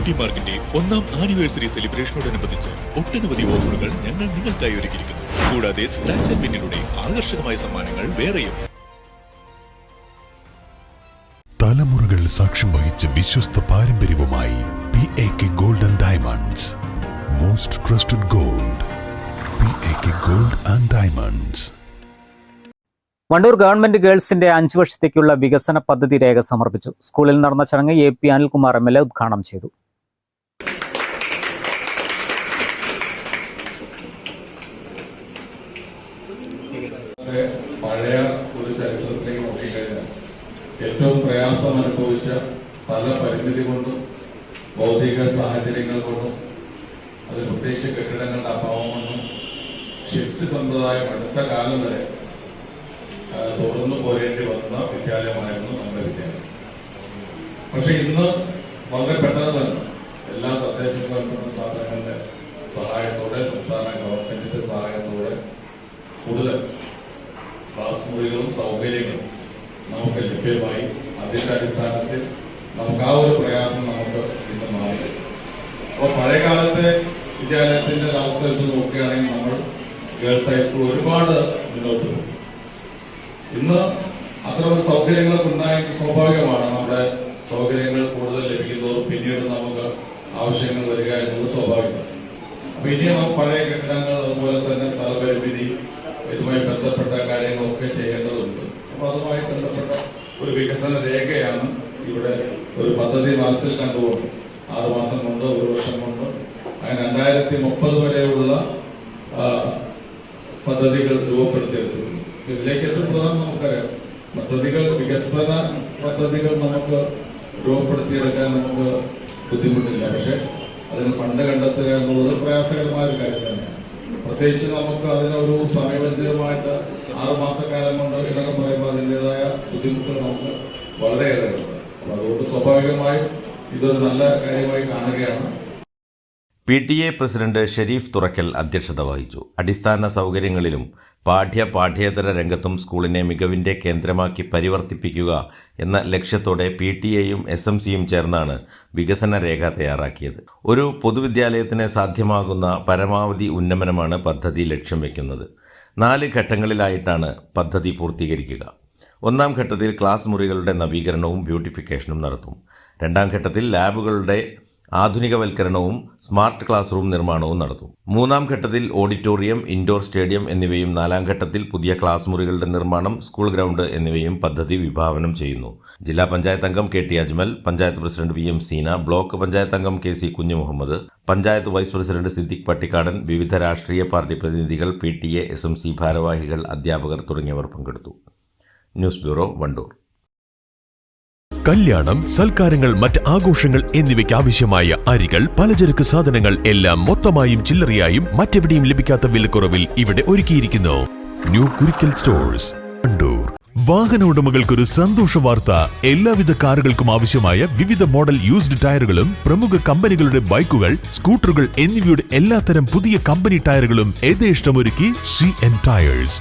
Beauty മാർക്കിന്റെ ഒന്നാം anniversary സെലിബ്രേഷനോടനുബന്ധിച്ച് ഒട്ടനവധി ഓഫറുകൾ ഞങ്ങൾ നിങ്ങൾക്കായി ഒരുക്കിയിരിക്കുന്നു. കൂടാതെ സ്ക്രാച്ച് ആൻഡ് വിന്നിലൂടെ ആകർഷകമായ സമ്മാനങ്ങൾ വേറെയും. തലമുറകൾ സാക്ഷ്യം വഹിച്ച വിശ്വസ്ത പാരമ്പര്യവുമായി P A K golden diamonds most trusted gold P A K gold and diamonds Vandoor government ഗേൾസിന്റെ അഞ്ചു വർഷത്തേക്കുള്ള വികസന പദ്ധതി രേഖ സമർപ്പിച്ചു. സ്കൂളിൽ നടന്ന ചടങ്ങ് A P Anilkumar M L A ഉദ്ഘാടനം ചെയ്തു. ഇന്നത്തെ പഴയ ഒരു ചരിത്രത്തിലേക്ക് നോക്കിക്കഴിഞ്ഞാൽ ഏറ്റവും പ്രയാസം അനുഭവിച്ച പല പരിമിതി കൊണ്ടും ഭൗതിക സാഹചര്യങ്ങൾ കൊണ്ടും അത് പ്രത്യേകിച്ച് കെട്ടിടങ്ങളുടെ അഭാവം കൊണ്ടും ഷിഫ്റ്റ് സമ്പ്രദായം അടുത്ത കാലം വരെ തുടർന്നു പോരേണ്ടി വന്ന വിദ്യാലയമായിരുന്നു നമ്മുടെ വിദ്യാലയം. പക്ഷെ ഇന്ന് വളരെ പെട്ടെന്ന് തന്നെ എല്ലാ തദ്ദേശ സ്വയംഭരണ സ്ഥാപനങ്ങളുടെ സഹായത്തോടെ സംസ്ഥാന ഗവൺമെന്റിന്റെ സഹായത്തോടെ കൂടുതൽ മുറികളും സൗകര്യങ്ങളും നമുക്ക് ലഭ്യമായി. അതിന്റെ അടിസ്ഥാനത്തിൽ നമുക്ക് ആ ഒരു പ്രയാസം നമുക്ക് ഇന്ന് മാറി. അപ്പൊ പഴയ കാലത്തെ വിദ്യാലയത്തിന്റെ അവസ്ഥ വെച്ച് നോക്കുകയാണെങ്കിൽ നമ്മൾ ഗേൾസ് ഹൈസ്കൂൾ ഒരുപാട് മുന്നോട്ട് പോകും. ഇന്ന് ഒരു സൗകര്യങ്ങളൊക്കെ ഉണ്ടായിട്ട് സ്വാഭാവികമാണ് നമ്മുടെ സൗകര്യങ്ങൾ കൂടുതൽ ലഭിക്കുന്നതോറും പിന്നീട് നമുക്ക് ആവശ്യങ്ങൾ വരിക എന്നുള്ളത് സ്വാഭാവികമാണ്. നമുക്ക് പഴയ കെട്ടിടങ്ങൾ അതുപോലെ തന്നെ സ്ഥലപരിമിതി ഇതുമായി ബന്ധപ്പെട്ട കാര്യങ്ങളൊക്കെ ചെയ്യേണ്ടതുണ്ട്. അപ്പൊ അതുമായി ബന്ധപ്പെട്ട ഒരു വികസന രേഖയാണ് ഇവിടെ ഒരു പദ്ധതി മനസ്സിൽ കണ്ടുകൊണ്ട് ആറുമാസം കൊണ്ട് ഒരു വർഷം കൊണ്ട് അങ്ങനെ രണ്ടായിരത്തി മുപ്പത് വരെയുള്ള പദ്ധതികൾ രൂപപ്പെടുത്തിയെടുത്തിട്ടുണ്ട്. ഇതിലേക്ക് ഏറ്റവും നമുക്കറിയാം? പദ്ധതികൾ വികസന പദ്ധതികൾ നമുക്ക് രൂപപ്പെടുത്തിയെടുക്കാൻ നമുക്ക് ബുദ്ധിമുട്ടില്ല. പക്ഷെ അതിന് ഫണ്ട് കണ്ടെത്തുക എന്നുള്ളത് പ്രയാസകരമായ ഒരു കാര്യം തന്നെയാണ്. പ്രത്യേകിച്ച് നമുക്ക് അതിനൊരു സമയബന്ധിതമായിട്ട് ആറുമാസക്കാലം കൊണ്ട് എന്നൊക്കെ പറയുമ്പോൾ അതിന്റെതായ ബുദ്ധിമുട്ടുകൾ നമുക്ക് വളരെയേറെ ഉണ്ട് അപ്പൊ അതുകൊണ്ട് സ്വാഭാവികമായും ഇതൊരു നല്ല കാര്യമായി കാണുകയാണ്. P T A president Sherif Thurakkal അധ്യക്ഷത വഹിച്ചു. അടിസ്ഥാന സൗകര്യങ്ങളിലും പാഠ്യ പാഠ്യേതര രംഗത്തും സ്കൂളിനെ മികവിന്റെ കേന്ദ്രമാക്കി പരിവർത്തിപ്പിക്കുക എന്ന ലക്ഷ്യത്തോടെ പി ടി എയും എസ് എം സിയും ചേർന്നാണ് വികസന രേഖ തയ്യാറാക്കിയത്. ഒരു പൊതുവിദ്യാലയത്തിന് സാധ്യമാകുന്ന പരമാവധി ഉന്നമനമാണ് പദ്ധതി ലക്ഷ്യം വയ്ക്കുന്നത് നാല് ഘട്ടങ്ങളിലായിട്ടാണ് പദ്ധതി പൂർത്തീകരിക്കുക. ഒന്നാം ഘട്ടത്തിൽ ക്ലാസ് മുറികളുടെ നവീകരണവും ബ്യൂട്ടിഫിക്കേഷനും നടത്തും. രണ്ടാം ഘട്ടത്തിൽ ലാബുകളുടെ ആധുനികവൽക്കരണവും സ്മാർട്ട് ക്ലാസ് റൂം നിർമ്മാണവും നടത്തും മൂന്നാം ഘട്ടത്തിൽ ഓഡിറ്റോറിയം ഇൻഡോർ സ്റ്റേഡിയം എന്നിവയും നാലാം ഘട്ടത്തിൽ പുതിയ ക്ലാസ് മുറികളുടെ നിർമ്മാണം സ്കൂൾ ഗ്രൗണ്ട് എന്നിവയും പദ്ധതി വിഭാവനം ചെയ്യുന്നു. ജില്ലാ പഞ്ചായത്ത് അംഗം K T Ajmal panchayat president V M Seena block panchayat അംഗം K C Kunjumuhammad panchayat vice president Siddique Pattikkadan വിവിധ രാഷ്ട്രീയ പാർട്ടി പ്രതിനിധികൾ P T A S M C ഭാരവാഹികൾ അധ്യാപകർ തുടങ്ങിയവർ പങ്കെടുത്തു. News bureau Wandoor. കല്യാണം സൽക്കാരങ്ങൾ മറ്റ് ആഘോഷങ്ങൾ എന്നിവയ്ക്ക് ആവശ്യമായ അരികൾ പലചരക്ക് സാധനങ്ങൾ എല്ലാം മൊത്തമായും ചില്ലറയായും മറ്റെവിടെയും ലഭിക്കാത്ത വിലക്കുറവിൽ ഇവിടെ ഒരുക്കിയിരിക്കുന്നു. New Kurikkal stores Kandoor. വാഹന ഉടമകൾക്കൊരു സന്തോഷ വാർത്ത. എല്ലാവിധ കാറുകൾക്കും ആവശ്യമായ വിവിധ മോഡൽ യൂസ്ഡ് ടയറുകളും പ്രമുഖ കമ്പനികളുടെ ബൈക്കുകൾ സ്കൂട്ടറുകൾ എന്നിവയുടെ എല്ലാത്തരം പുതിയ കമ്പനി ടയറുകളും യഥേഷ്ടമൊരുക്കി സി എൻ ടയേഴ്സ്